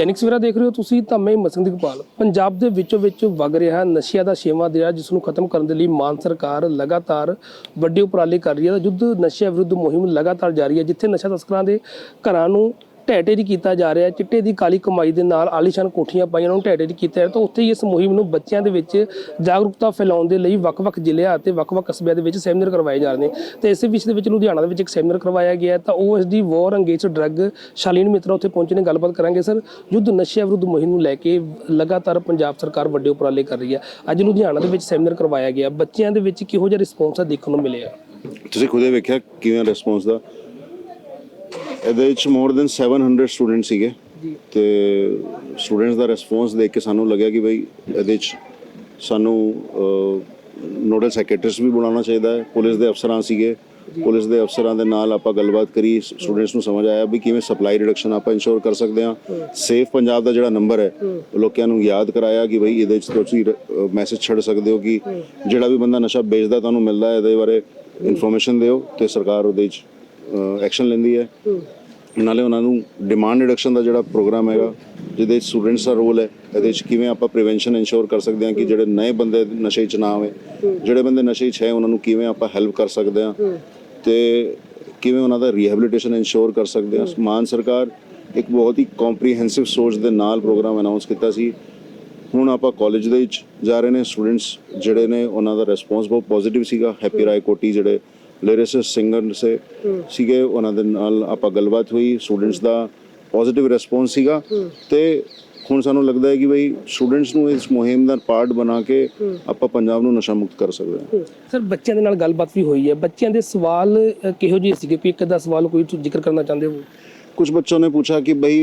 ਦੈਨਿਕ ਸਵੇਰਾ ਦੇਖ ਰਹੇ ਹੋ ਤੁਸੀਂ ਤਾਂ ਮੈਂ ਮਸੰਦ ਇਕਬਾਲ ਪੰਜਾਬ ਦੇ ਵਿੱਚੋਂ ਵਿੱਚ ਵਗ ਰਿਹਾ ਨਸ਼ਿਆਂ ਦਾ ਛੇਵਾਂ ਦਰਿਆ ਜਿਸ ਨੂੰ ਖਤਮ ਕਰਨ ਦੇ ਲਈ ਮਾਨ ਸਰਕਾਰ ਲਗਾਤਾਰ ਵੱਡੇ ਉਪਰਾਲੇ ਕਰ ਰਹੀ ਹੈ। ਯੁੱਧ ਨਸ਼ਿਆਂ ਵਿਰੁੱਧ ਮੁਹਿੰਮ ਲਗਾਤਾਰ ਜਾਰੀ ਹੈ, ਜਿੱਥੇ ਨਸ਼ਾ ਤਸਕਰਾਂ ਦੇ ਘਰਾਂ ਨੂੰ ਢਹਿ-ਢੇਰੀ ਕੀਤਾ ਜਾ ਰਿਹਾ ਚਿੱਟੇ ਦੀ ਕਾਲੀ ਕਮਾਈ ਦੇ ਨਾਲ ਆਲੀਸ਼ਾਨ ਕੋਠੀਆਂ ਪਾਈਆਂ ਨੂੰ ਢਹਿ ਕੀਤਾ ਜਾ ਤਾਂ ਉੱਥੇ ਹੀ ਇਸ ਮੁਹਿੰਮ ਨੂੰ ਬੱਚਿਆਂ ਦੇ ਵਿੱਚ ਜਾਗਰੂਕਤਾ ਫੈਲਾਉਣ ਦੇ ਲਈ ਵੱਖ-ਵੱਖ ਜ਼ਿਲ੍ਹਿਆਂ ਅਤੇ ਵੱਖ-ਵੱਖ ਕਸਬਿਆਂ ਦੇ ਵਿੱਚ ਸੈਮੀਨਾਰ ਕਰਵਾਏ ਜਾ ਰਹੇ ਨੇ। ਤੇ ਇਸੇ ਵਿਸ਼ੇ ਦੇ ਵਿੱਚ ਲੁਧਿਆਣਾ ਦੇ ਵਿੱਚ ਇੱਕ ਸੈਮੀਨਾਰ ਕਰਵਾਇਆ ਗਿਆ ਹੈ। ਤਾਂ ਓਐਸਡੀ ਵਾਰ ਅੰਗੇਜ ਡਰੱਗ ਸ਼ਾਲੀਨ ਮਿੱਤਰਾ ਉੱਥੇ ਪਹੁੰਚੇ ਨੇ। ਗੱਲਬਾਤ ਕਰਾਂਗੇ ਸਰ। ਯੁੱਧ ਨਸ਼ਿਆਂ ਵਿਰੁੱਧ ਮੁਹਿੰਮ ਨੂੰ ਲੈ ਕੇ ਲਗਾਤਾਰ ਪੰਜਾਬ ਸਰਕਾਰ ਵੱਡੇ ਉਪਰਾਲੇ ਕਰ ਰਹੀ ਹੈ। ਅੱਜ ਲੁਧਿਆਣਾ ਦੇ ਵਿੱਚ ਸੈਮੀਨਾਰ ਕਰਵਾਇਆ ਗਿਆ। ਬੱਚਿਆਂ ਦੇ ਵਿੱਚ ਕਿਹੋ ਜਿਹਾ ਰਿਸਪੌਂਸ ਦੇਖਣ ਨੂੰ ਮਿਲਿਆ? ਤੁਸੀਂ ਖੁਦੇ ਵੇਖਿਆ ਕਿਵੇਂ ਰਿਸਪੌਂਸ ਦਾ? ਇਹਦੇ ਵਿੱਚ ਮੋਰ ਦੈਨ 700 ਸਟੂਡੈਂਟ ਸੀਗੇ। ਤੇ ਸਟੂਡੈਂਟਸ ਦਾ ਰਿਸਪੌਂਸ ਦੇਖ ਕੇ ਸਾਨੂੰ ਲੱਗਿਆ ਕਿ ਬਈ ਇਹਦੇ ਵਿੱਚ ਸਾਨੂੰ ਨੋਡਲ ਸੈਕਟਰੀਸ ਵੀ ਬਣਾਉਣਾ ਚਾਹੀਦਾ ਹੈ। ਪੁਲਿਸ ਦੇ ਅਫਸਰਾਂ ਸੀਗੇ। ਪੁਲਿਸ ਦੇ ਅਫਸਰਾਂ ਦੇ ਨਾਲ ਆਪਾਂ ਗੱਲਬਾਤ ਕਰੀ। ਸਟੂਡੈਂਟਸ ਨੂੰ ਸਮਝ ਆਇਆ ਵੀ ਕਿਵੇਂ ਸਪਲਾਈ ਰਿਡਕਸ਼ਨ ਆਪਾਂ ਇਨਸ਼ੋਰ ਕਰ ਸਕਦੇ ਹਾਂ। ਸੇਫ ਪੰਜਾਬ ਦਾ ਜਿਹੜਾ ਨੰਬਰ ਹੈ ਲੋਕਾਂ ਨੂੰ ਯਾਦ ਕਰਾਇਆ ਕਿ ਬਈ ਇਹਦੇ ਵਿੱਚ ਤੁਸੀਂ ਮੈਸੇਜ ਛੱਡ ਸਕਦੇ ਹੋ ਕਿ ਜਿਹੜਾ ਵੀ ਬੰਦਾ ਨਸ਼ਾ ਵੇਚਦਾ ਤੁਹਾਨੂੰ ਮਿਲਦਾ ਹੈ ਇਹਦੇ ਬਾਰੇ ਇਨਫੋਰਮੇਸ਼ਨ ਦਿਓ ਤੇ ਸਰਕਾਰ ਉਹਦੇ ਵਿੱਚ ਐਕਸ਼ਨ ਲੈਂਦੀ ਹੈ। ਨਾਲੇ ਉਹਨਾਂ ਨੂੰ ਡਿਮਾਂਡ ਰਿਡਕਸ਼ਨ ਦਾ ਜਿਹੜਾ ਪ੍ਰੋਗਰਾਮ ਹੈਗਾ, ਜਿਹਦੇ ਸਟੂਡੈਂਟਸ ਦਾ ਰੋਲ ਹੈ, ਇਹਦੇ ਵਿੱਚ ਕਿਵੇਂ ਆਪਾਂ ਪ੍ਰੀਵੈਂਸ਼ਨ ਇਨਸ਼ੋਰ ਕਰ ਸਕਦੇ ਹਾਂ ਕਿ ਜਿਹੜੇ ਨਵੇਂ ਬੰਦੇ ਨਸ਼ੇ 'ਚ ਨਾ ਆਵੇ, ਜਿਹੜੇ ਬੰਦੇ ਨਸ਼ੇ 'ਚ ਹੈ, ਉਹਨਾਂ ਨੂੰ ਕਿਵੇਂ ਆਪਾਂ ਹੈਲਪ ਕਰ ਸਕਦੇ ਹਾਂ ਤੇ ਕਿਵੇਂ ਉਹਨਾਂ ਦਾ ਰੀਹੈਬਿਲਿਟੇਸ਼ਨ ਇਨਸ਼ੋਰ ਕਰ ਸਕਦੇ ਹਾਂ। ਮਾਨ ਸਰਕਾਰ ਇੱਕ ਬਹੁਤ ਹੀ ਕੰਪਰੀਹੈਂਸਿਵ ਸੋਚ ਦੇ ਨਾਲ ਪ੍ਰੋਗਰਾਮ ਅਨਾਉਂਸ ਕੀਤਾ ਸੀ। ਹੁਣ ਆਪਾਂ ਕਾਲਜ ਦੇ ਵਿੱਚ ਜਾ ਰਹੇ ਨੇ ਸਟੂਡੈਂਟਸ ਜਿਹੜੇ ਨੇ, ਉਹਨਾਂ ਦਾ ਰਿਸਪੌਂਸ ਬਹੁਤ ਪੋਜ਼ਿਟਿਵ ਸੀਗਾ। ਹੈਪੀ ਰਾਏ ਕੋਟੀ ਜਿਹੜੇ ਲਿਰਿਸਟ ਸਿੰਗਰ ਸੇ ਸੀਗੇ ਉਹਨਾਂ ਦੇ ਨਾਲ ਆਪਾਂ ਗੱਲਬਾਤ ਹੋਈ ਸਟੂਡੈਂਟਸ ਦਾ ਪੋਜ਼ਿਟਿਵ ਰਿਸਪੌਂਸ ਸੀਗਾ ਤੇ ਹੁਣ ਸਾਨੂੰ ਲੱਗਦਾ ਹੈ ਕਿ ਬਈ ਸਟੂਡੈਂਟਸ ਨੂੰ ਇਸ ਮੁਹਿੰਮ ਦਾ ਪਾਰਟ ਬਣਾ ਕੇ ਆਪਾਂ ਪੰਜਾਬ ਨੂੰ ਨਸ਼ਾ ਮੁਕਤ ਕਰ ਸਕਦੇ ਹਾਂ ਸਰ ਬੱਚਿਆਂ ਦੇ ਨਾਲ ਗੱਲਬਾਤ ਵੀ ਹੋਈ ਹੈ ਬੱਚਿਆਂ ਦੇ ਸਵਾਲ ਅ, ਕਿਹੋ ਜਿਹੇ ਸੀਗੇ ਕੋਈ ਇੱਕ ਦਾ ਸਵਾਲ ਕੋਈ ਤੁਸੀਂ ਜ਼ਿਕਰ ਕਰਨਾ ਚਾਹੁੰਦੇ ਹੋ कुछ बच्चों ने पूछा कि भाई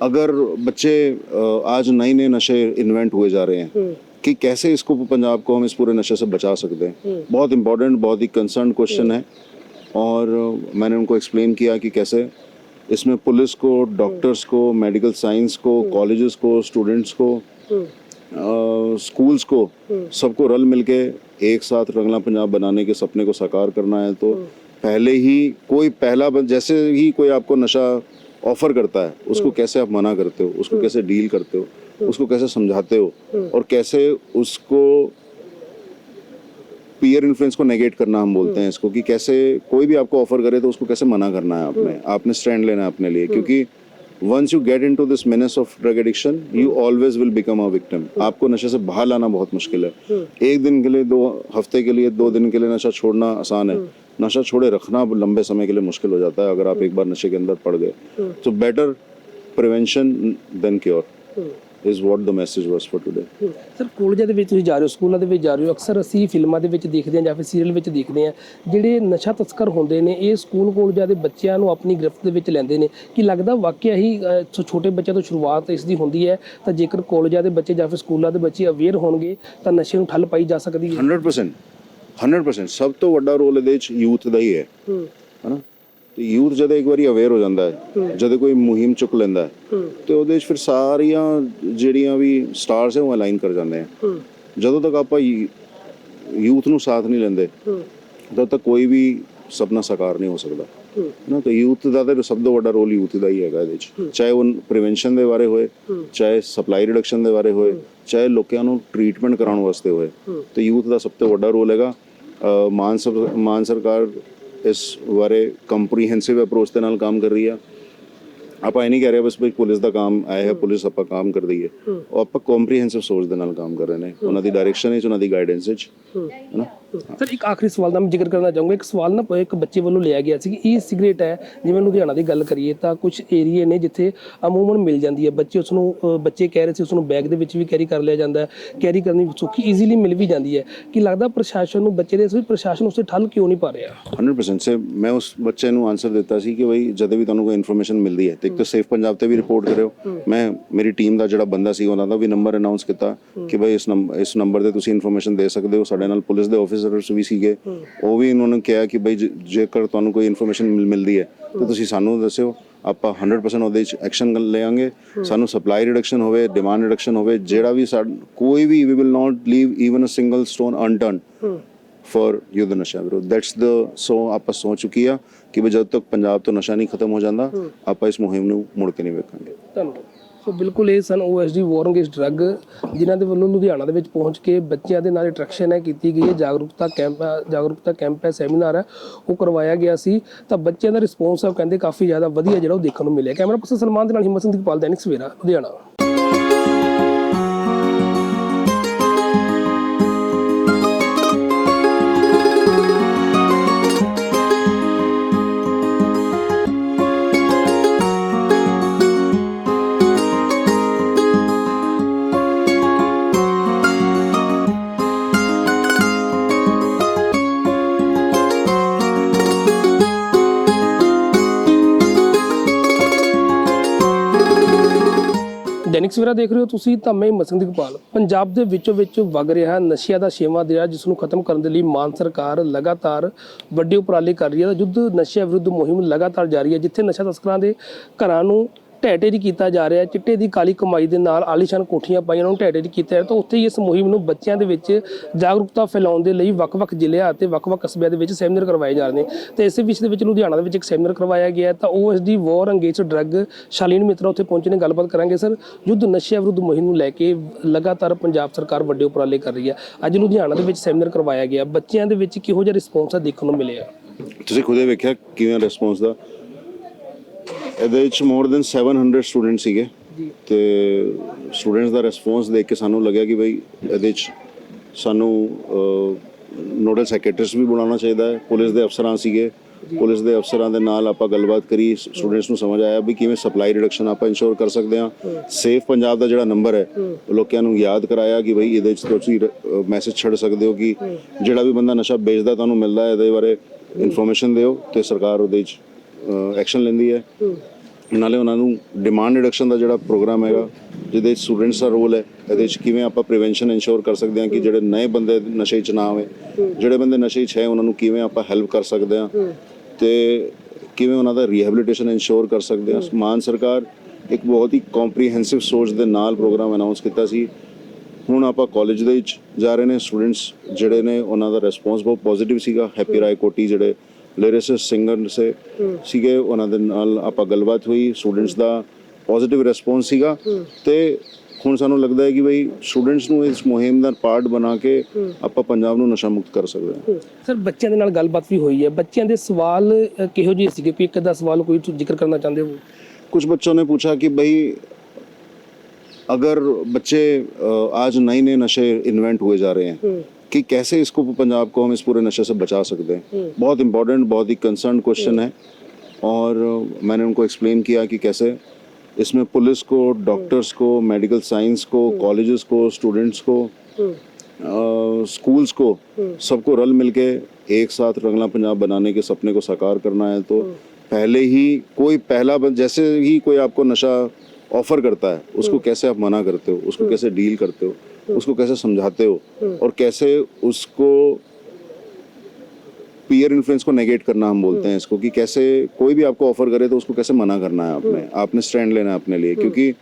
अगर बच्चे अ, आज नए नए नशे इन्वेंट हुए जा रहे हैं कि कैसे इसको पंजाब को हम इस पूरे नशे से बचा सकते हैं। बहुत इंपॉर्टेंट बहुत ही कंसर्न क्वेश्चन है। और मैंने उनको एक्सप्लेन किया कि कैसे इसमें पुलिस को डॉक्टर्स को मेडिकल साइंस को कॉलेजेस को स्टूडेंट्स को स्कूल्स को सबको रल मिलके एक साथ रंगला पंजाब बनाने के सपने को साकार करना है। तो पहले ही कोई पहला जैसे ही कोई आपको नशा ऑफ़र करता है उसको कैसे आप मना करते हो उसको कैसे डील करते हो उसको कैसे समझाते हो? और कैसे उसको पीयर इन्फ्लुएंस को नेगेट करना हम बोलते हैं इसको कि कैसे कोई भी आपको ऑफ़र करे तो उसको कैसे मना करना है आपने? आपने स्टैंड लेना है अपने लिए। क्योंकि once you get into this menace of drug addiction you always will become a victim आपको नशे से बाहर लाना बहुत मुश्किल है। एक दिन के लिए दो हफ़्ते के लिए दो दिन के लिए नशा छोड़ना आसान है। नशा छोड़े रखना लंबे समय के लिए मुश्किल हो जाता है अगर आप एक बार नशे के अंदर पड़ गए। तो better prevention than cure is what the message was for today sir ਕਾਲਜਾਂ ਦੇ ਵਿੱਚ ਤੁਸੀਂ ਜਾ ਰਹੇ ਹੋ ਸਕੂਲਾਂ ਦੇ ਵਿੱਚ ਜਾ ਰਹੇ ਹੋ ਅਕਸਰ ਅਸੀਂ ਫਿਲਮਾਂ ਦੇ ਵਿੱਚ ਦੇਖਦੇ ਹਾਂ ਜਾਂ ਫਿਰ ਸੀਰੀਅਲ ਵਿੱਚ ਦੇਖਦੇ ਹਾਂ ਜਿਹੜੇ ਨਸ਼ਾ ਤਸਕਰ ਹੁੰਦੇ ਨੇ ਇਹ ਸਕੂਲ ਕਾਲਜਾਂ ਦੇ ਬੱਚਿਆਂ ਨੂੰ ਆਪਣੀ ਗ੍ਰਿਫਤ ਦੇ ਵਿੱਚ ਲੈਂਦੇ ਨੇ। ਕਿ ਲੱਗਦਾ ਵਾਕਿਆ ਹੀ ਛੋਟੇ ਬੱਚਿਆਂ ਤੋਂ ਸ਼ੁਰੂਆਤ ਇਸ ਦੀ ਹੁੰਦੀ ਹੈ ਤਾਂ ਜੇਕਰ ਕਾਲਜਾਂ ਦੇ ਬੱਚੇ ਜਾਂ ਫਿਰ ਸਕੂਲਾਂ ਦੇ ਬੱਚੇ ਅਵੇਅਰ ਹੋਣਗੇ ਤਾਂ ਨਸ਼ੇ ਨੂੰ ਠੱਲ ਪਾਈ ਜਾ ਸਕਦੀ ਹੈ? 100% 100% ਸਭ ਤੋਂ ਵੱਡਾ ਰੋਲ ਇਹਦੇ ਵਿੱਚ ਯੂਥ ਦਾ ਹੀ। ਹੈ। ਹਨਾ? ਤੇ ਯੂਥ ਜਦ ਇੱਕ ਵਾਰੀ ਅਵੇਅਰ ਹੋ ਜਾਂਦਾ ਹੈ ਜਦ ਕੋਈ ਮੁਹਿੰਮ ਚੁੱਕ ਲੈਂਦਾ ਹੈ ਤੇ ਉਹਦੇ ਵਿੱਚ ਫਿਰ ਸਾਰੀਆਂ ਜਿਹੜੀਆਂ ਵੀ ਸਟਾਰਸ ਹੈ ਉਹ ਅਲਾਈਨ ਕਰ ਜਾਂਦੇ ਆ। ਜਦੋਂ ਤੱਕ ਆਪਾਂ ਯੂਥ ਨੂੰ ਸਾਥ ਨਹੀਂ ਲੈਂਦੇ ਤਦ ਤੱਕ ਕੋਈ ਵੀ ਸੁਪਨਾ ਸਾਕਾਰ ਨਹੀਂ ਹੋ ਸਕਦਾ। ਨਾ ਤਾਂ ਯੂਥ ਦਾ ਤਾਂ ਸਭ ਤੋਂ ਵੱਡਾ ਰੋਲ ਯੂਥ ਦਾ ਹੀ ਹੈਗਾ ਇਹਦੇ ਵਿੱਚ। ਚਾਹੇ ਉਹ ਪ੍ਰੀਵੈਂਸ਼ਨ ਦੇ ਬਾਰੇ ਹੋਏ ਚਾਹੇ ਸਪਲਾਈ ਰਿਡਕਸ਼ਨ ਦੇ ਬਾਰੇ ਹੋਏ ਚਾਹੇ ਲੋਕਾਂ ਨੂੰ ਟ੍ਰੀਟਮੈਂਟ ਕਰਾਉਣ ਵਾਸਤੇ ਹੋਏ। ਤੇ ਯੂਥ ਦਾ ਸਭ ਤੋਂ ਵੱਡਾ ਰੋਲ ਹੈਗਾ ਮਾਨ ਸਰਕਾਰ ਇਸ ਬਾਰੇ ਕੰਪਰੀਹੈਂਸਿਵ ਅਪਰੋਚ ਦੇ ਨਾਲ ਕੰਮ ਕਰ ਰਹੀ ਆ। ਆਪਾਂ ਇਹ ਨਹੀਂ ਕਹਿ ਰਹੇ ਬਸ ਵੀ ਪੁਲਿਸ ਦਾ ਕੰਮ ਆਇਆ ਹੈ ਪੁਲਿਸ ਆਪਾਂ ਕੰਮ ਕਰ ਰਹੀ ਹੈ। ਉਹ ਆਪਾਂ ਕੰਪਰੀਹੈਂਸਿਵ ਸੋਚ ਦੇ ਨਾਲ ਕੰਮ ਕਰ ਰਹੇ ਨੇ। ਉਹਨਾਂ ਦੀ ਡਾਇਰੈਕਸ਼ਨ ਵਿੱਚ ਉਹਨਾਂ ਦੀ ਗਾਈਡੈਂਸ ਵਿੱਚ ਹੈ। ਨਾ ਸਰ ਇੱਕ ਆਖਰੀ ਸਵਾਲ ਦਾ ਮੈਂ ਜ਼ਿਕਰ ਕਰਨਾ ਚਾਹੂੰਗਾ। ਇੱਕ ਸਵਾਲ ਨਾ ਇੱਕ ਬੱਚੇ ਵੱਲੋਂ ਲਿਆ ਗਿਆ ਸੀ ਕਿ ਇਹ ਸਿਗਰਟ ਹੈ। ਜਿਵੇਂ ਲੁਧਿਆਣਾ ਦੀ ਗੱਲ ਕਰੀਏ ਤਾਂ ਕੁਝ ਏਰੀਏ ਨੇ ਜਿੱਥੇ ਅਮੂਮਨ ਮਿਲ ਜਾਂਦੀ ਹੈ। ਬੱਚੇ ਉਸ ਨੂੰ ਬੱਚੇ ਕਹਿ ਰਹੇ ਸੀ ਉਸ ਨੂੰ ਬੈਗ ਦੇ ਵਿੱਚ ਵੀ ਕੈਰੀ ਕਰ ਲਿਆ ਜਾਂਦਾ ਹੈ। ਕੈਰੀ ਕਰਨੀ ਸੌਖੀ ਈਜ਼ੀਲੀ ਮਿਲ ਵੀ ਜਾਂਦੀ ਹੈ। ਕਿ ਲੱਗਦਾ ਪ੍ਰਸ਼ਾਸਨ ਨੂੰ ਬੱਚੇ ਦੇ ਵੀ ਪ੍ਰਸ਼ਾਸਨ ਉਸੇ ਠੱਲ ਕਿਉਂ ਨਹੀਂ ਪਾ ਰਿਹਾ? 100% ਸੇ ਮੈਂ ਉਸ ਬੱਚੇ ਨੂੰ ਆਨਸਰ ਦਿੱਤਾ ਸੀ ਕਿ ਬਈ ਜਦੋਂ ਵੀ ਤੁਹਾਨੂੰ ਕੋਈ ਇਨਫੋਰਮੇਸ਼ਨ ਮਿਲਦੀ ਹੈ ਤੇ ਇੱਕ ਤਾਂ ਸੇਫ ਪੰਜਾਬ ਤੇ ਵੀ ਰਿਪੋਰਟ ਕਰਿਓ। ਮੈਂ ਮੇਰੀ ਟੀਮ ਦਾ ਜਿਹੜਾ ਬੰਦਾ ਸੀ ਉਹਨਾਂ ਦਾ ਵੀ ਨੰਬਰ ਅਨਾਉਂਸ ਕੀਤਾ ਕਿ ਬਈ ਇਸ ਨੰਬਰ ਇਸ ਨੰਬਰ ਤੇ ਤੁਸੀਂ ਇਨਫੋਰਮੇਸ਼ਨ ਦੇ ਸਕਦੇ ਹੋ। ਸਾਡੇ ਨਾਲ ਪੁਲਿਸ ਦੇ ਆਫੀਸਰਸ ਵੀ ਸੀਗੇ, ਉਹ ਵੀ ਉਹਨਾਂ ਨੇ ਕਿਹਾ ਕਿ ਬਈ ਜੇਕਰ ਤੁਹਾਨੂੰ ਕੋਈ ਇਨਫੋਰਮੇਸ਼ਨ ਮਿਲਦੀ ਹੈ, ਤਾਂ ਤੁਸੀਂ ਸਾਨੂੰ ਦੱਸਿਓ, ਆਪਾਂ 100% ਉਹਦੇ ਵਿੱਚ ਐਕਸ਼ਨ ਲਵਾਂਗੇ। ਸਾਨੂੰ ਸਪਲਾਈ ਰਿਡਕਸ਼ਨ ਹੋਵੇ ਡਿਮਾਂਡ ਰਿਡਕਸ਼ਨ ਹੋਵੇ, ਜਿਹੜਾ ਵੀ ਕੋਈ ਵੀ we will not leave even a single stone unturned for ਯੁੱਧ ਨਸ਼ਾ ਵਿਰੋਧ। ਦੈਟਸ ਦ ਸੋ ਆਪਾਂ ਸੋਚ ਚੁੱਕੀ ਆ ਕਿ ਵੀ ਜਦ ਤੱਕ ਪੰਜਾਬ ਤੋਂ ਨਸ਼ਾ ਨਹੀਂ ਖਤਮ ਹੋ ਜਾਂਦਾ, ਆਪਾਂ ਇਸ ਮੁਹਿੰਮ ਨੂੰ ਮੁੜ ਕੇ ਨਹੀਂ ਵੇਖਾਂਗੇ। ਧੰਨਵਾਦ। ਸੋ ਬਿਲਕੁਲ ਇਹ ਸਨ OSD ਵਾਰ ਅਗੇਂਸਟ ਡਰੱਗ ਜਿਨ੍ਹਾਂ ਦੇ ਵੱਲੋਂ ਲੁਧਿਆਣਾ ਦੇ ਵਿੱਚ ਪਹੁੰਚ ਕੇ ਬੱਚਿਆਂ ਦੇ ਨਾਲ ਇੰਟਰੈਕਸ਼ਨ ਹੈ, ਕੀਤੀ ਗਈ ਹੈ। ਜਾਗਰੂਕਤਾ ਕੈਂਪ ਜਾਗਰੂਕਤਾ ਕੈਂਪ ਹੈ ਸੈਮੀਨਾਰ ਹੈ, ਉਹ ਕਰਵਾਇਆ ਗਿਆ ਸੀ। ਤਾਂ ਬੱਚਿਆਂ ਦਾ ਰਿਸਪੌਂਸ ਆ, ਉਹ ਕਹਿੰਦੇ ਕਾਫੀ ਜ਼ਿਆਦਾ ਵਧੀਆ ਜਿਹੜਾ ਉਹ ਦੇਖਣ ਨੂੰ ਮਿਲਿਆ। ਕੈਮਰਾ ਪਰਸਨ ਸਲਮਾਨ ਦੇ ਨਾਲ ਹਿੰਮਤ ਸਿੰਘ ਦੀਪਾਲ, ਦੈਨਿਕ ਸਵੇਰਾ, ਲੁਧਿਆਣਾ। ਦੈਨਿਕ ਸਵੇਰਾ ਦੇਖ ਰਹੇ ਹੋ ਤੁਸੀਂ ਤਾਂ ਮੈਂ ਹਿੰਮਤ ਸਿੰਘ ਪੰਜਾਬ ਦੇ ਵਿੱਚੋਂ ਵਿੱਚ ਵਗ ਰਿਹਾ ਨਸ਼ਿਆਂ ਦਾ ਛੇਵਾਂ ਦਰਿਆ ਜਿਸ ਨੂੰ ਖਤਮ ਕਰਨ ਦੇ ਲਈ ਮਾਨ ਸਰਕਾਰ ਲਗਾਤਾਰ ਵੱਡੇ ਉਪਰਾਲੇ ਕਰ ਰਹੀ ਹੈ। ਯੁੱਧ ਨਸ਼ਿਆਂ ਵਿਰੁੱਧ ਮੁਹਿੰਮ ਲਗਾਤਾਰ ਜਾਰੀ ਹੈ, ਜਿੱਥੇ ਨਸ਼ਾ ਤਸਕਰਾਂ ਦੇ ਘਰਾਂ ਨੂੰ ਢਹਿ-ਢੇਰੀ ਕੀਤਾ ਜਾ ਰਿਹਾ, ਚਿੱਟੇ ਦੀ ਕਾਲੀ ਕਮਾਈ ਦੇ ਨਾਲ ਆਲੀਸ਼ਾਨ ਕੋਠੀਆਂ ਪਾਈਆਂ ਨੂੰ ਢਹਿ-ਢੇਰੀ ਕੀਤਾ ਹੈ। ਤਾਂ ਉੱਥੇ ਹੀ ਇਸ ਮੁਹਿੰਮ ਨੂੰ ਬੱਚਿਆਂ ਦੇ ਵਿੱਚ ਜਾਗਰੂਕਤਾ ਫੈਲਾਉਣ ਦੇ ਲਈ ਵੱਖ-ਵੱਖ ਜ਼ਿਲ੍ਹਿਆਂ ਅਤੇ ਵੱਖ-ਵੱਖ ਕਸਬਿਆਂ ਦੇ ਵਿੱਚ ਸੈਮੀਨਾਰ ਕਰਵਾਏ ਜਾ ਰਹੇ ਨੇ। ਤੇ ਇਸੇ ਵਿਸ਼ੇ ਦੇ ਵਿੱਚ ਲੁਧਿਆਣਾ ਦੇ ਵਿੱਚ ਇੱਕ ਸੈਮੀਨਾਰ ਕਰਵਾਇਆ ਗਿਆ ਹੈ। ਤਾਂ OSD ਵਾਰ ਅੰਗੇਜ ਡਰੱਗ ਸ਼ਾਲੀਨ ਮਿੱਤਰਾ ਉੱਥੇ ਪਹੁੰਚੇ ਨੇ। ਗੱਲਬਾਤ ਕਰਾਂਗੇ ਸਰ। ਯੁੱਧ ਨਸ਼ਿਆਂ ਵਿਰੁੱਧ ਮੁਹਿੰਮ ਨੂੰ ਲੈ ਕੇ ਲਗਾਤਾਰ ਪੰਜਾਬ ਸਰਕਾਰ ਵੱਡੇ ਉਪਰਾਲੇ ਕਰ ਰਹੀ ਹੈ। ਅੱਜ ਲੁਧਿਆਣਾ ਦੇ ਵਿੱਚ ਸੈਮੀਨਾਰ ਕਰਵਾਇਆ ਗਿਆ। ਬੱਚਿਆਂ ਦੇ ਵਿੱਚ ਕਿਹੋ ਜਿਹਾ ਰਿਸਪੌਂਸ ਆ ਦੇਖਣ ਨੂੰ ਮਿਲਿਆ? ਤੁਸੀਂ ਖੁਦੇ ਵੇਖਿਆ ਕਿਵੇਂ ਰਿਸਪੌਂਸ ਦਾ? ਇਹਦੇ ਵਿੱਚ ਮੋਰ ਦੈਨ 700 ਸਟੂਡੈਂਟ ਸੀਗੇ। ਤੇ ਸਟੂਡੈਂਟਸ ਦਾ ਰਿਸਪੌਂਸ ਦੇਖ ਕੇ ਸਾਨੂੰ ਲੱਗਿਆ ਕਿ ਬਈ ਇਹਦੇ ਵਿੱਚ ਸਾਨੂੰ ਨੋਡਲ ਸੈਕਟਰੀਸ ਵੀ ਬਣਾਉਣਾ ਚਾਹੀਦਾ ਹੈ। ਪੁਲਿਸ ਦੇ ਅਫਸਰਾਂ ਸੀਗੇ। ਪੁਲਿਸ ਦੇ ਅਫਸਰਾਂ ਦੇ ਨਾਲ ਆਪਾਂ ਗੱਲਬਾਤ ਕਰੀ। ਸਟੂਡੈਂਟਸ ਨੂੰ ਸਮਝ ਆਇਆ ਵੀ ਕਿਵੇਂ ਸਪਲਾਈ ਰਿਡਕਸ਼ਨ ਆਪਾਂ ਇੰਸ਼ੋਰ ਕਰ ਸਕਦੇ ਹਾਂ। ਸੇਫ ਪੰਜਾਬ ਦਾ ਜਿਹੜਾ ਨੰਬਰ ਹੈ ਲੋਕਾਂ ਨੂੰ ਯਾਦ ਕਰਾਇਆ ਕਿ ਬਈ ਇਹਦੇ ਵਿੱਚ ਤੁਸੀਂ ਮੈਸੇਜ ਛੱਡ ਸਕਦੇ ਹੋ ਕਿ ਜਿਹੜਾ ਵੀ ਬੰਦਾ ਨਸ਼ਾ ਵੇਚਦਾ ਤੁਹਾਨੂੰ ਮਿਲਦਾ ਹੈ ਇਹਦੇ ਬਾਰੇ ਇਨਫੋਰਮੇਸ਼ਨ ਦਿਓ ਤੇ ਸਰਕਾਰ ਉਹਦੇ ਵਿੱਚ ਐਕਸ਼ਨ ਲੈਂਦੀ ਹੈ। ਨਾਲੇ ਉਹਨਾਂ ਨੂੰ ਡਿਮਾਂਡ ਰਿਡਕਸ਼ਨ ਦਾ ਜਿਹੜਾ ਪ੍ਰੋਗਰਾਮ ਹੈਗਾ, ਜਿਹਦੇ ਵਿੱਚ ਸਟੂਡੈਂਟਸ ਦਾ ਰੋਲ ਹੈ, ਇਹਦੇ ਵਿੱਚ ਕਿਵੇਂ ਆਪਾਂ ਪ੍ਰੀਵੈਂਸ਼ਨ ਇਨਸ਼ੋਰ ਕਰ ਸਕਦੇ ਹਾਂ ਕਿ ਜਿਹੜੇ ਨਵੇਂ ਬੰਦੇ ਨਸ਼ੇ 'ਚ ਨਾ ਆਵੇ, ਜਿਹੜੇ ਬੰਦੇ ਨਸ਼ੇ 'ਚ ਹੈ, ਉਹਨਾਂ ਨੂੰ ਕਿਵੇਂ ਆਪਾਂ ਹੈਲਪ ਕਰ ਸਕਦੇ ਹਾਂ ਤੇ ਕਿਵੇਂ ਉਹਨਾਂ ਦਾ ਰੀਹੈਬਿਲਿਟੇਸ਼ਨ ਇਨਸ਼ੋਰ ਕਰ ਸਕਦੇ ਹਾਂ। ਮਾਨ ਸਰਕਾਰ ਇੱਕ ਬਹੁਤ ਹੀ ਕੰਪਰੀਹੈਂਸਿਵ ਸੋਚ ਦੇ ਨਾਲ ਪ੍ਰੋਗਰਾਮ ਅਨਾਉਂਸ ਕੀਤਾ ਸੀ। ਹੁਣ ਆਪਾਂ ਕਾਲਜ ਦੇ ਵਿੱਚ ਜਾ ਰਹੇ ਨੇ ਸਟੂਡੈਂਟਸ ਜਿਹੜੇ ਨੇ, ਉਹਨਾਂ ਦਾ ਰਿਸਪੌਂਸ ਬਹੁਤ ਪੋਜ਼ਿਟਿਵ ਸੀਗਾ। ਹੈਪੀ ਰਾਏ ਕੋਟੀ ਜਿਹੜੇ ਲਿਰਿਸਟ ਸਿੰਗਰ ਸੇ ਸੀਗੇ ਉਹਨਾਂ ਦੇ ਨਾਲ ਆਪਾਂ ਗੱਲਬਾਤ ਹੋਈ ਸਟੂਡੈਂਟਸ ਦਾ ਪੋਜ਼ਿਟਿਵ ਰਿਸਪੌਂਸ ਸੀਗਾ ਤੇ ਹੁਣ ਸਾਨੂੰ ਲੱਗਦਾ ਹੈ ਕਿ ਬਈ ਸਟੂਡੈਂਟਸ ਨੂੰ ਇਸ ਮੁਹਿੰਮ ਦਾ ਪਾਰਟ ਬਣਾ ਕੇ ਆਪਾਂ ਪੰਜਾਬ ਨੂੰ ਨਸ਼ਾ ਮੁਕਤ ਕਰ ਸਕਦੇ ਹਾਂ ਸਰ ਬੱਚਿਆਂ ਦੇ ਨਾਲ ਗੱਲਬਾਤ ਵੀ ਹੋਈ ਹੈ ਬੱਚਿਆਂ ਦੇ ਸਵਾਲ ਅ, ਕਿਹੋ ਜਿਹੇ ਸੀਗੇ ਕੋਈ ਇੱਕ ਅੱਧਾ ਸਵਾਲ ਕੋਈ ਤੁਸੀਂ ਜ਼ਿਕਰ ਕਰਨਾ ਚਾਹੁੰਦੇ ਹੋ कुछ बच्चों ने पूछा कि भाई अगर बच्चे अ, आज नए नए नशे इन्वेंट हुए जा रहे हैं कि कैसे इसको पंजाब को हम इस पूरे नशे से बचा सकते हैं। बहुत इंपॉर्टेंट बहुत ही कंसर्न क्वेश्चन है। और मैंने उनको एक्सप्लेन किया कि कैसे इसमें पुलिस को डॉक्टर्स को मेडिकल साइंस को कॉलेजेस को स्टूडेंट्स को स्कूल्स को सबको रल मिलके एक साथ रंगला पंजाब बनाने के सपने को साकार करना है। तो पहले ही कोई पहला जैसे ही कोई आपको नशा ऑफ़र करता है उसको कैसे आप मना करते हो उसको कैसे डील करते हो उसको कैसे समझाते हो? और कैसे उसको पीयर इन्फ्लुएंस को नेगेट करना हम बोलते हैं इसको कि कैसे कोई भी आपको ऑफ़र करे तो उसको कैसे मना करना है आपने? आपने स्टैंड लेना है अपने लिए क्योंकि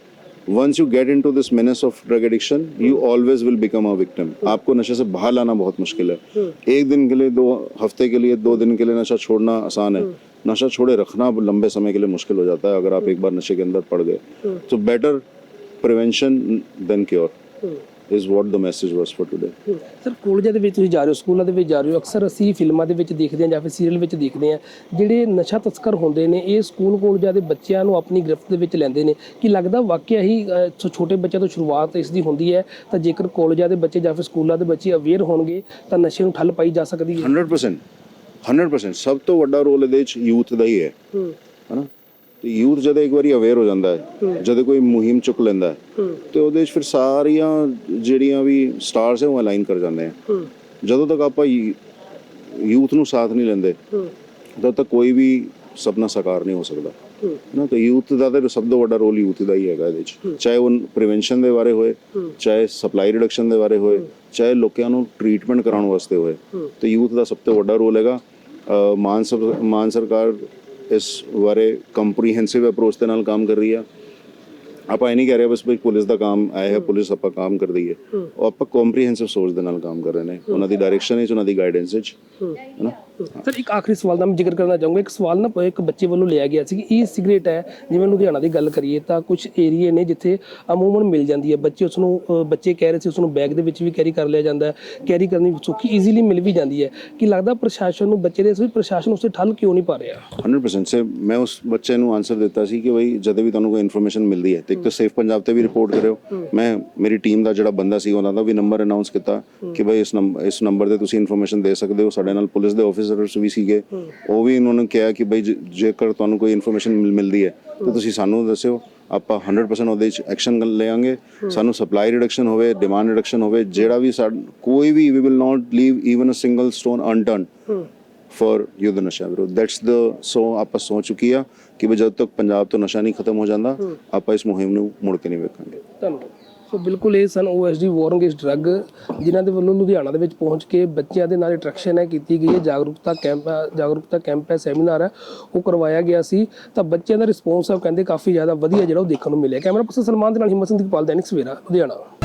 once you get into this menace of drug addiction you always will become a victim आपको नशे से बाहर लाना बहुत मुश्किल है। एक दिन के लिए दो हफ़्ते के लिए दो दिन के लिए नशा छोड़ना आसान है। नशा छोड़े रखना लंबे समय के लिए मुश्किल हो जाता है अगर आप एक बार नशे के अंदर पड़ गए। तो better prevention than cure is what the message was for today sir ਕਾਲਜਾਂ ਦੇ ਵਿੱਚ ਤੁਸੀਂ ਜਾ ਰਹੇ ਹੋ ਸਕੂਲਾਂ ਦੇ ਵਿੱਚ ਜਾ ਰਹੇ ਹੋ ਅਕਸਰ ਅਸੀਂ ਫਿਲਮਾਂ ਦੇ ਵਿੱਚ ਦੇਖਦੇ ਹਾਂ ਜਾਂ ਫਿਰ ਸੀਰੀਅਲ ਵਿੱਚ ਦੇਖਦੇ ਹਾਂ ਜਿਹੜੇ ਨਸ਼ਾ ਤਸਕਰ ਹੁੰਦੇ ਨੇ ਇਹ ਸਕੂਲ ਕਾਲਜਾਂ ਦੇ ਬੱਚਿਆਂ ਨੂੰ ਆਪਣੀ ਗ੍ਰਿਫਤ ਦੇ ਵਿੱਚ ਲੈਂਦੇ ਨੇ। ਕਿ ਲੱਗਦਾ ਵਾਕਿਆ ਹੀ ਛੋਟੇ ਬੱਚਿਆਂ ਤੋਂ ਸ਼ੁਰੂਆਤ ਇਸ ਦੀ ਹੁੰਦੀ ਹੈ ਤਾਂ ਜੇਕਰ ਕਾਲਜਾਂ ਦੇ ਬੱਚੇ ਜਾਂ ਫਿਰ ਸਕੂਲਾਂ ਦੇ ਬੱਚੇ ਅਵੇਅਰ ਹੋਣਗੇ ਤਾਂ ਨਸ਼ੇ ਨੂੰ ਠੱਲ ਪਾਈ ਜਾ ਸਕਦੀ ਹੈ? 100% 100% ਸਭ ਤੋਂ ਵੱਡਾ ਰੋਲ ਇਹਦੇ ਵਿੱਚ ਯੂਥ ਦਾ ਹੀ। ਹੈ। ਹਨਾ? ਤੇ ਯੂਥ ਜਦ ਇੱਕ ਵਾਰੀ ਅਵੇਅਰ ਹੋ ਜਾਂਦਾ ਹੈ ਜਦ ਕੋਈ ਮੁਹਿੰਮ ਚੁੱਕ ਲੈਂਦਾ ਹੈ ਤੇ ਉਹਦੇ ਵਿੱਚ ਫਿਰ ਸਾਰੀਆਂ ਜਿਹੜੀਆਂ ਵੀ ਸਟਾਰਸ ਹੈ ਉਹ ਅਲਾਈਨ ਕਰ ਜਾਂਦੇ ਆ। ਜਦੋਂ ਤੱਕ ਆਪਾਂ ਯੂਥ ਨੂੰ ਸਾਥ ਨਹੀਂ ਲੈਂਦੇ ਤਦ ਤੱਕ ਕੋਈ ਵੀ ਸੁਪਨਾ ਸਾਕਾਰ ਨਹੀਂ ਹੋ ਸਕਦਾ। ਨਾ ਤਾਂ ਯੂਥ ਦਾ ਤਾਂ ਸਭ ਤੋਂ ਵੱਡਾ ਰੋਲ ਯੂਥ ਦਾ ਹੀ ਹੈਗਾ ਇਹਦੇ ਵਿੱਚ। ਚਾਹੇ ਉਹ ਪ੍ਰੀਵੈਂਸ਼ਨ ਦੇ ਬਾਰੇ ਹੋਏ ਚਾਹੇ ਸਪਲਾਈ ਰਿਡਕਸ਼ਨ ਦੇ ਬਾਰੇ ਹੋਏ ਚਾਹੇ ਲੋਕਾਂ ਨੂੰ ਟ੍ਰੀਟਮੈਂਟ ਕਰਾਉਣ ਵਾਸਤੇ ਹੋਏ। ਤੇ ਯੂਥ ਦਾ ਸਭ ਤੋਂ ਵੱਡਾ ਰੋਲ ਹੈਗਾ ਮਾਨ ਮਾਨ ਸਰਕਾਰ ਇਸ ਬਾਰੇ ਕੰਪਰੀਹੈਂਸਿਵ ਅਪਰੋਚ ਦੇ ਨਾਲ ਕੰਮ ਕਰ ਰਹੀ ਆ। ਆਪਾਂ ਇਹ ਨਹੀਂ ਕਹਿ ਰਹੇ ਬਸ ਵੀ ਪੁਲਿਸ ਦਾ ਕੰਮ ਆਇਆ ਹੈ ਪੁਲਿਸ ਆਪਾਂ ਕੰਮ ਕਰ ਰਹੀ ਹੈ। ਉਹ ਆਪਾਂ ਕੰਪਰੀਹੈਂਸਿਵ ਸੋਚ ਦੇ ਨਾਲ ਕੰਮ ਕਰ ਰਹੇ ਨੇ। ਉਹਨਾਂ ਦੀ ਡਾਇਰੈਕਸ਼ਨ ਵਿੱਚ ਉਹਨਾਂ ਦੀ ਗਾਈਡੈਂਸ ਵਿੱਚ ਹੈ। ਨਾ ਸਰ, ਇੱਕ ਆਖਰੀ ਸਵਾਲ ਦਾ ਮੈਂ ਜ਼ਿਕਰ ਕਰਨਾ ਚਾਹੂੰਗਾ। ਇੱਕ ਸਵਾਲ ਨਾ ਇੱਕ ਬੱਚੇ ਵੱਲੋਂ ਲਿਆ ਗਿਆ ਸੀ ਕਿ ਇਹ ਸਿਗਰਟ ਹੈ। ਜਿਵੇਂ ਲੁਧਿਆਣਾ ਦੀ ਗੱਲ ਕਰੀਏ ਤਾਂ ਕੁਝ ਏਰੀਏ ਨੇ ਜਿੱਥੇ ਅਮੂਮਨ ਮਿਲ ਜਾਂਦੀ ਹੈ। ਬੱਚੇ ਉਸ ਨੂੰ ਬੱਚੇ ਕਹਿ ਰਹੇ ਸੀ ਉਸ ਨੂੰ ਬੈਗ ਦੇ ਵਿੱਚ ਵੀ ਕੈਰੀ ਕਰ ਲਿਆ ਜਾਂਦਾ ਹੈ। ਕੈਰੀ ਕਰਨੀ ਸੌਖੀ ਈਜ਼ੀਲੀ ਮਿਲ ਵੀ ਜਾਂਦੀ ਹੈ। ਕਿ ਲੱਗਦਾ ਪ੍ਰਸ਼ਾਸਨ ਨੂੰ ਬੱਚੇ ਦੇ ਇਸ ਵੀ ਪ੍ਰਸ਼ਾਸਨ ਉਸੇ ਠੱਲ ਕਿਉਂ ਨਹੀਂ ਪਾ ਰਿਹਾ? 100% ਸੇ ਮੈਂ ਉਸ ਬੱਚੇ ਨੂੰ ਆਨਸਰ ਦਿੱਤਾ ਸੀ ਕਿ ਬਈ ਜਦੋਂ ਵੀ ਤੁਹਾਨੂੰ ਕੋਈ ਇਨਫੋਰਮੇਸ਼ਨ ਮਿਲਦੀ ਹੈ, ਤੇ ਇੱਕ ਤਾਂ ਸੇਫ ਪੰਜਾਬ ਤੇ ਵੀ ਰਿਪੋਰਟ ਕਰਿਓ। ਮੈਂ, ਮੇਰੀ ਟੀਮ ਦਾ ਜਿਹੜਾ ਬੰਦਾ ਸੀ, ਉਹਨਾਂ ਦਾ ਵੀ ਨੰਬਰ ਅਨਾਉਂਸ ਕੀਤਾ ਕਿ ਬਈ ਇਸ ਨੰਬਰ ਇਸ ਨੰਬਰ ਤੇ ਤੁਸੀਂ ਇਨਫੋਰਮੇਸ਼ਨ ਦੇ ਸਕਦੇ ਹੋ। ਸਾਡੇ ਨਾਲ ਪੁਲਿਸ ਦੇ ਆਫੀਸਰਸ ਵੀ ਸੀਗੇ, ਉਹ ਵੀ ਉਹਨਾਂ ਨੂੰ ਕਿਹਾ ਕਿ ਬਈ ਜੇਕਰ ਤੁਹਾਨੂੰ ਕੋਈ ਇਨਫੋਰਮੇਸ਼ਨ ਮਿਲਦੀ ਹੈ, ਤਾਂ ਤੁਸੀਂ ਸਾਨੂੰ ਦੱਸਿਓ, ਆਪਾਂ 100% ਉਹਦੇ ਵਿੱਚ ਐਕਸ਼ਨ ਲਵਾਂਗੇ ਸਾਨੂੰ ਸਪਲਾਈ ਰਿਡਕਸ਼ਨ ਹੋਵੇ ਡਿਮਾਂਡ ਰਿਡਕਸ਼ਨ ਹੋਵੇ, ਜਿਹੜਾ ਵੀ ਕੋਈ ਵੀ we will not leave even a single stone unturned for ਯੁੱਧ ਨਸ਼ਾ ਵਿਰੋਧ। ਦੈਟਸ ਦ ਸੋ ਆਪਾਂ ਸੋਚ ਚੁੱਕੀ ਆ ਕਿ ਵੀ ਜਦ ਤੱਕ ਪੰਜਾਬ ਤੋਂ ਨਸ਼ਾ ਨਹੀਂ ਖਤਮ ਹੋ ਜਾਂਦਾ, ਆਪਾਂ ਇਸ ਮੁਹਿੰਮ ਨੂੰ ਮੁੜ ਕੇ ਨਹੀਂ ਵੇਖਾਂਗੇ। ਧੰਨਵਾਦ। ਸੋ ਬਿਲਕੁਲ ਇਹ ਸਨ ਓਐਸਡੀ ਵਾਰ ਅਗੇਂਸਟ ਡਰੱਗ ਜਿਨ੍ਹਾਂ ਦੇ ਵੱਲੋਂ ਲੁਧਿਆਣਾ ਦੇ ਵਿੱਚ ਪਹੁੰਚ ਕੇ ਬੱਚਿਆਂ ਦੇ ਨਾਲ ਇੰਟਰੈਕਸ਼ਨ ਹੈ, ਕੀਤੀ ਗਈ ਹੈ, ਜਾਗਰੂਕਤਾ ਕੈਂਪ ਜਾਗਰੂਕਤਾ ਕੈਂਪ ਹੈ ਸੈਮੀਨਾਰ ਹੈ, ਉਹ ਕਰਵਾਇਆ ਗਿਆ ਸੀ। ਤਾਂ ਬੱਚਿਆਂ ਦਾ ਰਿਸਪੌਂਸ ਆ ਉਹ ਕਹਿੰਦੇ ਕਾਫੀ ਜ਼ਿਆਦਾ ਵਧੀਆ ਜਿਹੜਾ ਉਹ ਦੇਖਣ ਨੂੰ ਮਿਲਿਆ। ਕੈਮਰਾ ਪਰਸਨ ਸਲਮਾਨ ਦੇ ਨਾਲ ਹਿੰਮਤ ਸਿੰਘ ਦੀਪਾਲ, ਦੈਨਿਕ ਸਵੇਰਾ, ਲੁਧਿਆਣਾ।